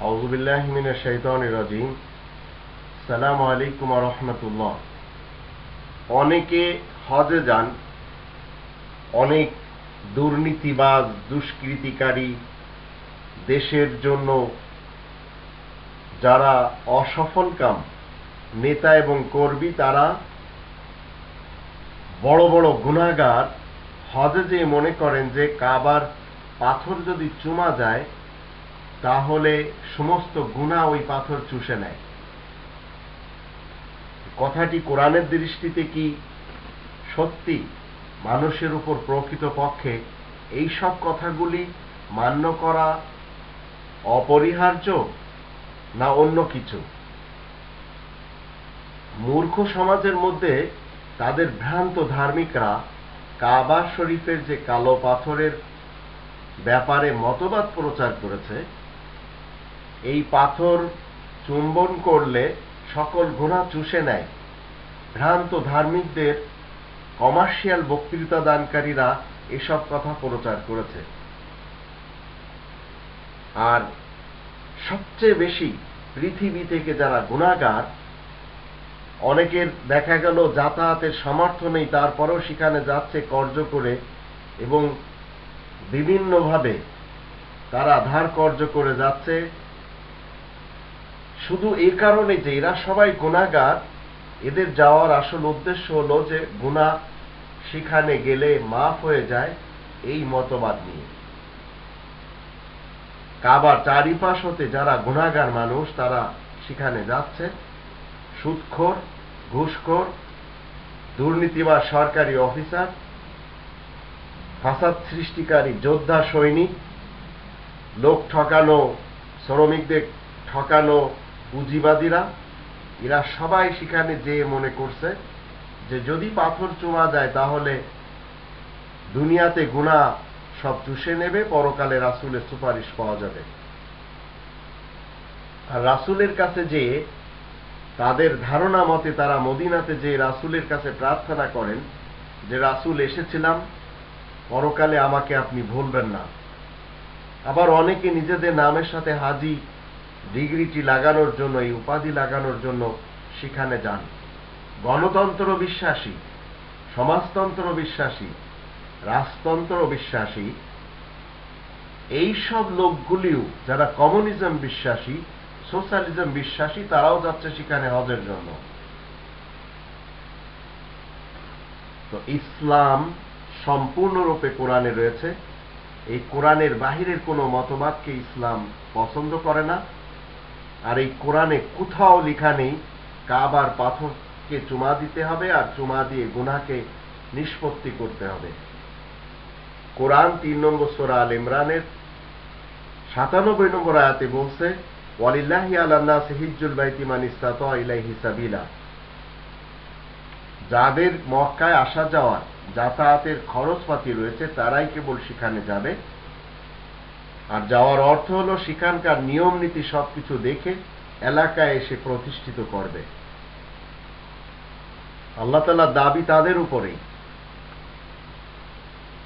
আউজুবিল্লাহ মিনের শৈতান রাজিম। সালাম আলাইকুম রহমতুল্লাহ। অনেকে হজে যান, অনেক দুর্নীতিবাজ, দুষ্কৃতিকারী দেশের জন্য যারা অসফলকাম নেতা এবং কর্মী, তারা বড় বড় গুণাগার হজে যে মনে করেন যে কাবার পাথর যদি চুমা যায় তাহলে সমস্ত গুণা ওই পাথর চুষে নেয়। কথাটি কোরআনের দৃষ্টিতে কি সত্যি? মানুষের উপর প্রকৃত পক্ষে এই সব কথাগুলি মান্য করা অপরিহার্য না অন্য কিছু? মূর্খ সমাজের মধ্যে তাদের ভ্রান্ত ধার্মিকরা কাবা শরীফের যে কালো পাথরের ব্যাপারে মতবাদ প্রচার করেছে এই পাথর চুম্বন করলে সকল গুণা চুষে নেয়। ভ্রান্ত ধার্মিকদের কমার্শিয়াল বক্তৃতা দানকারীরা এসব কথা প্রচার করেছে। আর সবচেয়ে বেশি পৃথিবী থেকে যারা গুণাগার, অনেকের দেখা গেল যাতায়াতের সামর্থ্য নেই, তারপরেও সেখানে যাচ্ছে কর্য করে এবং বিভিন্নভাবে তারা ধার কর্য করে যাচ্ছে। শুধু এই কারণে যে এরা সবাই গুণাগার, এদের যাওয়ার আসল উদ্দেশ্য হলো যে গুণা সেখানে গেলে মাফ হয়ে যায় এই মতবাদ নিয়ে। কাবার চারিপাশ হতে যারা গুণাগার মানুষ, তারা সেখানে যাচ্ছে। সুদখোর, ঘুষখোর দুর্নীতি বা সরকারি অফিসার, ফাসাদ সৃষ্টিকারী যোদ্ধা সৈনিক, লোক ঠকানো, শ্রমিকদের ঠকানো পুঁজিবাদীরা, এরা সবাই সেখানে যে মনে করছে যে যদি পাথর চুমা যায় তাহলে দুনিয়াতে গুণা সব চুষে নেবে, পরকালে রাসুলের সুপারিশ পাওয়া যাবে। আর রাসুলের কাছে যে, তাদের ধারণা মতে তারা মদিনাতে যে রাসুলের কাছে প্রার্থনা করেন যে, রাসুল, এসেছিলাম, পরকালে আমাকে আপনি ভুলবেন না। আবার অনেকে নিজেদের নামের সাথে হাজি ডিগ্রিটি লাগানোর জন্য, এই উপাধি লাগানোর জন্য সেখানে যান। গণতন্ত্র বিশ্বাসী, সমাজতন্ত্র বিশ্বাসী, রাজতন্ত্র বিশ্বাসী এই সব লোকগুলিও যারা কমিউনিজম বিশ্বাসী, সোশ্যালিজম বিশ্বাসী, তারাও যাচ্ছে সেখানে হজের জন্য। তো ইসলাম সম্পূর্ণরূপে কোরআনে রয়েছে। এই কোরআনের বাহিরের কোনো মতবাদকে ইসলাম পছন্দ করে না। আর এই কোরআনে কোথাও লেখা নেই, কাবার পাথরকে চুমা দিতে হবে আর চুমা দিয়ে গুনাকে নিষ্পত্তি করতে হবে। কোরআন তিন নম্বর সোরা আল ইমরানের সাতানব্বই নম্বর আয়াতে বলছে, ওয়ালিল্লাহি আলান্নাস হিজ্জুল বাইতি মান ইলাইহি সাবিলা। যাদের মক্কায় আসা যাওয়ার যাতায়াতের খরচপাতি রয়েছে, তারাই কেবল সেখানে যাবে। আর যাওয়ার অর্থ হলো সেখানকার নিয়ম নীতি সবকিছু দেখে এলাকায় এসে প্রতিষ্ঠিত করবে। আল্লাহ তালার দাবি তাদের উপরেই।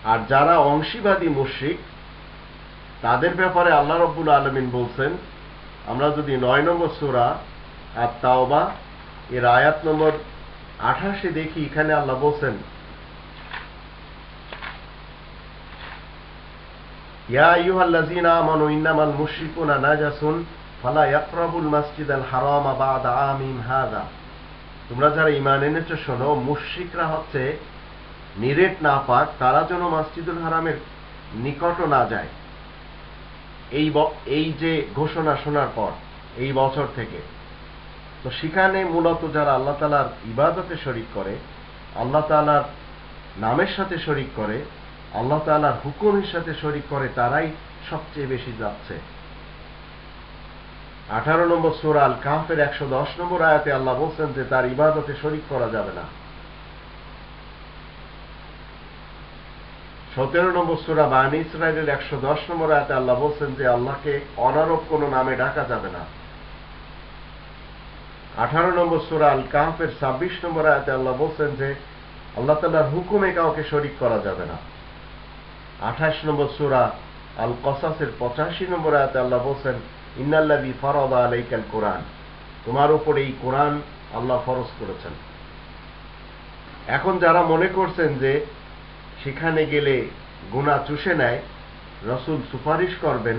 আর যারা অংশীবাদী মুশ্রিক, তাদের ব্যাপারে আল্লাহ রব্বুল আলমিন বলছেন, আমরা যদি নয় নম্বর সুরা আর তাওবা এর আয়াত নম্বর আঠাশে দেখি, এখানে আল্লাহ বলছেন ইয়া না পাক, তারা যেন মসজিদুল হারামের নিকট না যায়। এই এই যে ঘোষণা শোনার পর, এই বছর থেকে। তো সেখানে মূলত যারা আল্লাহ তালার ইবাদতে শরিক করে, আল্লাহ তালার নামের সাথে শরিক করে আল্লাহ তালার হুকুমের সাথে শরিক করে, তারাই সবচেয়ে বেশি যাচ্ছে। আঠারো নম্বর সুরাল কাহফের একশো দশ নম্বর আয়াতে আল্লাহ বলছেন যে, তার ইবাদতে শরিক করা যাবে না। সতেরো নম্বর সুরা বানী ইসরায়েলের একশো দশ নম্বর আয়াতে আল্লাহ বলছেন যে, আল্লাহকে অনারব কোনো নামে ডাকা যাবে না। আঠারো নম্বর সুরা আল কাহফের ছাব্বিশ নম্বর আয়াতে আল্লাহ বলছেন যে, আল্লাহ তালার হুকুমে কাউকে শরিক করা যাবে না। আঠাশ নম্বর সুরা আল কসাসের পঁচাশি নম্বর আয়াতে আল্লাহ বলছেন ইন্নাল্লাবি ফরদা আলাইকাল কোরআন। তোমার উপরে এই কোরআন আল্লাহ ফরজ করেছেন। এখন যারা মনে করছেন যে সেখানে গেলে গুণা চুষে নেয়, রসুল সুপারিশ করবেন,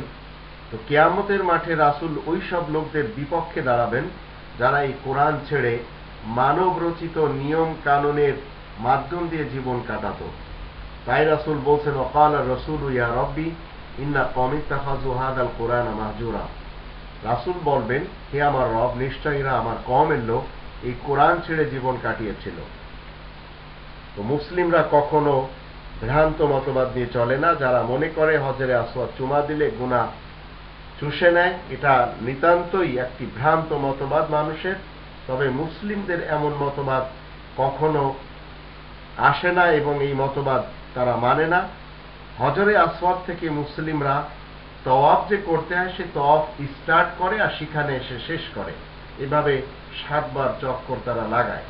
তো কেয়ামতের মাঠে রাসুল ওই সব লোকদের বিপক্ষে দাঁড়াবেন যারা এই কোরআন ছেড়ে মানব রচিত নিয়ম কানুনের মাধ্যম দিয়ে জীবন কাটাত। তাই রাসুল বলছেন অকাল রসুল ইয়া রব্বি, ইন্না কমিত্তাফাজু হাদাল কোরআন মাহজুরা। রাসুল বলবেন, হে আমার রব নিশ্চয়ইরা আমার কমের লোক, এই কোরআন ছেড়ে জীবন কাটিয়েছিল। তো মুসলিমরা কখনো ভ্রান্ত মতবাদ নিয়ে চলে না। যারা মনে করে হজরে আসওয়াদ চুমা দিলে গুণা চুষে নেয়, এটা নিতান্তই একটি ভ্রান্ত মতবাদ মানুষের। তবে মুসলিমদের এমন মতবাদ কখনো আসে না এবং এই মতবাদ তারা মানে না। হজরে আসওয়াদ থেকে মুসলিমরা তওয়াফ যে করতে হয়, সে তওয়াফ স্টার্ট করে আর সেখানে এসে শেষ করে। এভাবে সাতবার চক্কর তারা লাগায়।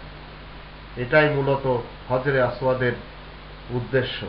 এটাই মূলত হজরে আসওয়াদের উদ্দেশ্য।